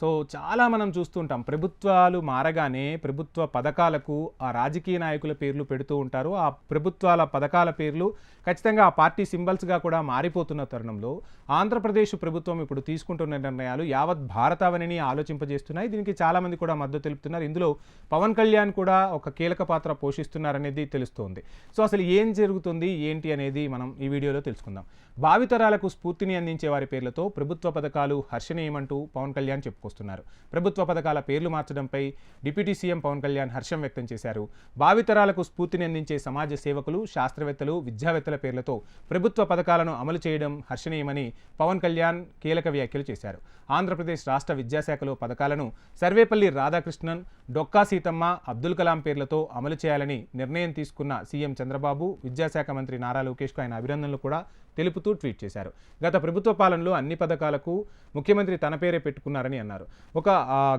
So చాలా మనం చూస్తుంటాం. ప్రభుత్వాలు మారగానే ప్రభుత్వ పథకాలకు ఆ రాజకీయ నాయకుల పేర్లు పెడుతూ ఉంటారు. ఆ ప్రభుత్వాల పథకాల పేర్లు ఖచ్చితంగా ఆ పార్టీ సింబల్స్గా కూడా మారిపోతున్న తరుణంలో ఆంధ్రప్రదేశ్ ప్రభుత్వం ఇప్పుడు తీసుకుంటున్న నిర్ణయాలు యావత్ భారతావనిని ఆలోచింపజేస్తున్నాయి. దీనికి చాలామంది కూడా మద్దతు తెలుపుతున్నారు. ఇందులో పవన్ కళ్యాణ్ కూడా ఒక కీలక పాత్ర పోషిస్తున్నారనేది తెలుస్తోంది. సో అసలు ఏం జరుగుతుంది? ఏంటి అనేది మనం ఈ వీడియోలో తెలుసుకుందాం. భావితరాలకు స్ఫూర్తిని అందించే వారి పేర్లతో ప్రభుత్వ పథకాలు హర్షణీయమంటూ పవన్ కళ్యాణ్ చెప్పుకొస్తున్నారు ప్రభుత్వ పథకాల పేర్లు మార్చడంపై డిప్యూటీ సీఎం పవన్ కళ్యాణ్ హర్షం వ్యక్తం చేశారు. భావితరాలకు స్ఫూర్తిని అందించే సమాజ సేవకులు శాస్త్రవేత్తలు విద్యావేత్తల పేర్లతో ప్రభుత్వ పథకాలను అమలు చేయడం హర్షణీయమని పవన్ కళ్యాణ్ కీలక వ్యాఖ్యలు చేశారు. ఆంధ్రప్రదేశ్ రాష్ట్ర విద్యాశాఖలో పథకాలను సర్వేపల్లి రాధాకృష్ణన్ డొక్కా సీతమ్మ అబ్దుల్ కలాం పేర్లతో అమలు చేయాలని నిర్ణయం తీసుకున్న సీఎం చంద్రబాబు విద్యాశాఖ మంత్రి నారా లోకేష్కు ఆయన అభినందనలు కూడా తెలుపుతూ ట్వీట్ చేశారు. గత ప్రభుత్వ పాలనలో అన్ని పథకాలకు ముఖ్యమంత్రి తన పేరే పెట్టుకున్నారని అన్నారు. ఒక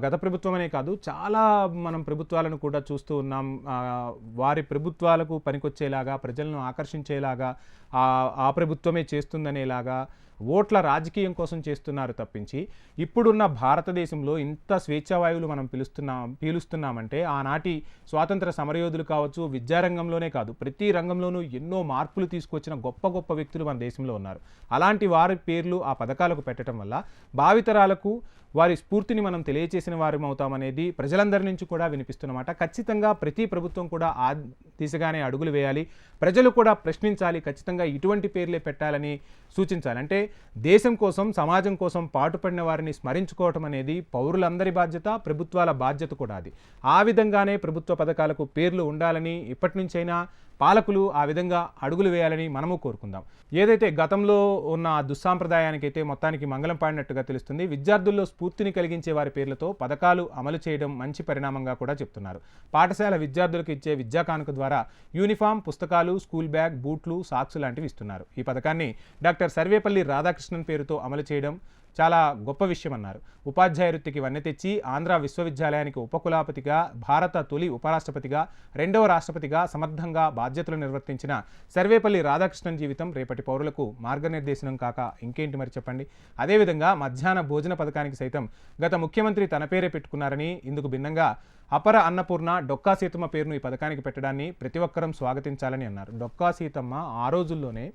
గత ప్రభుత్వం అనే కాదు చాలా మనం ప్రభుత్వాలను కూడా చూస్తూ ఉన్నాం. వారి ప్రభుత్వాలకు పనికొచ్చేలాగా ప్రజలను ఆకర్షించేలాగా ఆ ప్రభుత్వమే చేస్తుందనేలాగా ఓట్ల రాజకీయం కోసం చేస్తున్నారు తప్పించి ఇప్పుడున్న భారతదేశంలో ఇంత స్వేచ్ఛావాయువులు మనం పిలుస్తున్నాం పీలుస్తున్నామంటే ఆనాటి స్వాతంత్ర సమరయోధులు కావచ్చు విద్యారంగంలోనే కాదు ప్రతి రంగంలోనూ ఎన్నో మార్పులు తీసుకొచ్చిన గొప్ప గొప్ప వ్యక్తులు మన దేశంలో ఉన్నారు. అలాంటి వారి పేర్లు ఆ పథకాలకు పెట్టడం వల్ల భావితరాలకు వారి స్ఫూర్తిని మనం తెలియచేసిన వారం అవుతామనేది ప్రజలందరి నుంచి కూడా వినిపిస్తున్నమాట. ఖచ్చితంగా ప్రతి ప్రభుత్వం కూడా ఆ దిశగానే అడుగులు వేయాలి. ప్రజలు కూడా ప్రశ్నించాలి. ఖచ్చితంగా ఇటువంటి పేర్లే పెట్టాలని సూచించాలి. అంటే దేశం కోసం సమాజం కోసం పాటుపడిన వారిని స్మరించుకోవటం అనేది పౌరులందరి బాధ్యత ప్రభుత్వాల బాధ్యత కూడా అది. ఆ విధంగానే ప్రభుత్వ పథకాలకు పేర్లు ఉండాలని ఇప్పటి నుంచైనా పాలకులు ఆ విధంగా అడుగులు వేయాలని మనము కోరుకుందాం. ఏదైతే గతంలో ఉన్న దుస్సాంప్రదాయానికైతే మొత్తానికి మంగళం పాడినట్టుగా తెలుస్తుంది విద్యార్థుల్లో స్ఫూర్తిని కలిగించే వారి పేర్లతో పథకాలు అమలు చేయడం మంచి పరిణామంగా కూడా చెప్తున్నారు. పాఠశాల విద్యార్థులకు ఇచ్చే విద్యా కానుక ద్వారా యూనిఫామ్ పుస్తకాలు స్కూల్ బ్యాగ్ బూట్లు సాక్స్ లాంటివి ఇస్తున్నారు. ఈ పథకాన్ని డాక్టర్ సర్వేపల్లి రాధాకృష్ణన్ పేరుతో అమలు చేయడం చాలా గొప్ప విషయం అన్నారు. ఉపాధ్యాయ వృత్తికి వన్నె తెచ్చి ఆంధ్ర విశ్వవిద్యాలయానికి ఉపకులాపతిగా భారత తొలి ఉపరాష్ట్రపతిగా రెండవ రాష్ట్రపతిగా సమర్థంగా బాధ్యతలు నిర్వర్తించిన సర్వేపల్లి రాధాకృష్ణన్ జీవితం రేపటి పౌరులకు మార్గనిర్దేశనం కాక ఇంకేంటి మరి చెప్పండి? అదేవిధంగా మధ్యాహ్న భోజన పథకానికి సైతం గత ముఖ్యమంత్రి తన పేరే పెట్టుకున్నారని ఇందుకు భిన్నంగా అపర అన్నపూర్ణ డొక్కా సీతమ్మ పేరును ఈ పథకానికి పెట్టడాన్ని ప్రతి ఒక్కరం స్వాగతించాలని అన్నారు. డొక్కా సీతమ్మ ఆ రోజుల్లోనే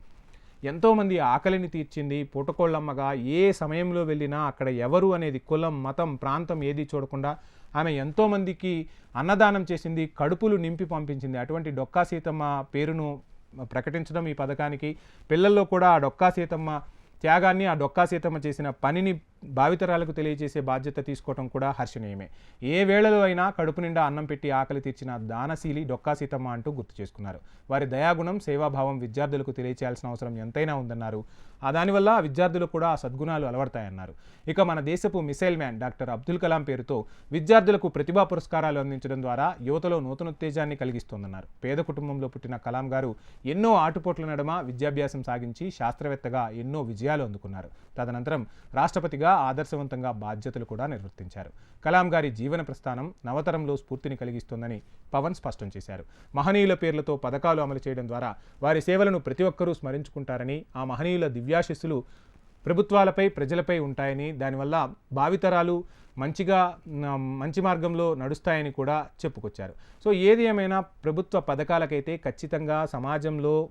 ఎంతోమంది ఆకలిని తీర్చింది పూటకోళ్ళమ్మగా ఏ సమయంలో వెళ్ళినా అక్కడ ఎవరు అనేది కులం మతం ప్రాంతం ఏది చూడకుండా ఆమె ఎంతోమందికి అన్నదానం చేసింది కడుపులు నింపి పంపించింది. అటువంటి డొక్కా సీతమ్మ పేరును ప్రకటించడం ఈ పథకానికి. పిల్లల్లో కూడా ఆ డొక్కా సీతమ్మ త్యాగాన్ని ఆ డొక్కా సీతమ్మ చేసిన పనిని భావితరాలకు తెలియజేసే బాధ్యత తీసుకోవడం కూడా హర్షణీయమే. ఏ వేళలో అయినా కడుపు నిండా అన్నం పెట్టి ఆకలి తీర్చిన దానశీలి డొక్కా సీతమ్మ అంటూ గుర్తు చేసుకున్నారు. వారి దయాగుణం సేవాభావం విద్యార్థులకు తెలియచేయాల్సిన అవసరం ఎంతైనా ఉందన్నారు. ఆ దానివల్ల విద్యార్థులు విద్యార్థులకు కూడా ఆ సద్గుణాలు అలవడతాయన్నారు. ఇక మన దేశపు missile man doctor Abdul Kalam పేరుతో విద్యార్థులకు ప్రతిభా పురస్కారాలు అందించడం ద్వారా యువతలో నూతనోత్తేజాన్ని కలిగిస్తోందన్నారు. పేద కుటుంబంలో పుట్టిన కలాం గారు ఎన్నో ఆటుపోట్ల నడుమ విద్యాభ్యాసం సాగించి శాస్త్రవేత్తగా ఎన్నో విజయాలు అందుకున్నారు. తదనంతరం రాష్ట్రపతిగా ఆదర్శవంతంగా బాధ్యతలు కూడా నిర్వర్తించారు. కలాం గారి జీవన ప్రస్థానం నవతరంలో స్ఫూర్తిని కలిగిస్తోందని పవన్ స్పష్టం చేశారు. మహనీయుల పేర్లతో పథకాలు అమలు చేయడం ద్వారా వారి సేవలను ప్రతి ఒక్కరూ స్మరించుకుంటారని ఆ మహనీయుల దివ్యాశిస్సులు ప్రభుత్వాలపై ప్రజలపై ఉంటాయని దానివల్ల భావితరాలు మంచిగా మంచి మార్గంలో నడుస్తాయని కూడా చెప్పుకొచ్చారు. సో ఏది ఏమైనా ప్రభుత్వ పథకాలకైతే ఖచ్చితంగా సమాజంలో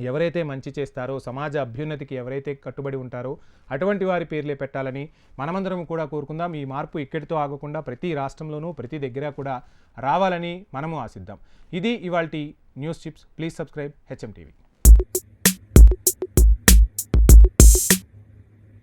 ఎవరైతే మంచి చేస్తారో సమాజ అభ్యున్నతికి ఎవరైతే కట్టుబడి ఉంటారో అటువంటి వారి పేర్లే పెట్టాలని మనమందరం కూడా కోరుకుందాం. ఈ మార్పు ఇక్కడితో ఆగకుండా ప్రతి రాష్ట్రంలోనూ ప్రతి దగ్గర కూడా రావాలని మనము ఆశిద్దాం. ఇది ఇవాళ news chips. Please subscribe HM TV.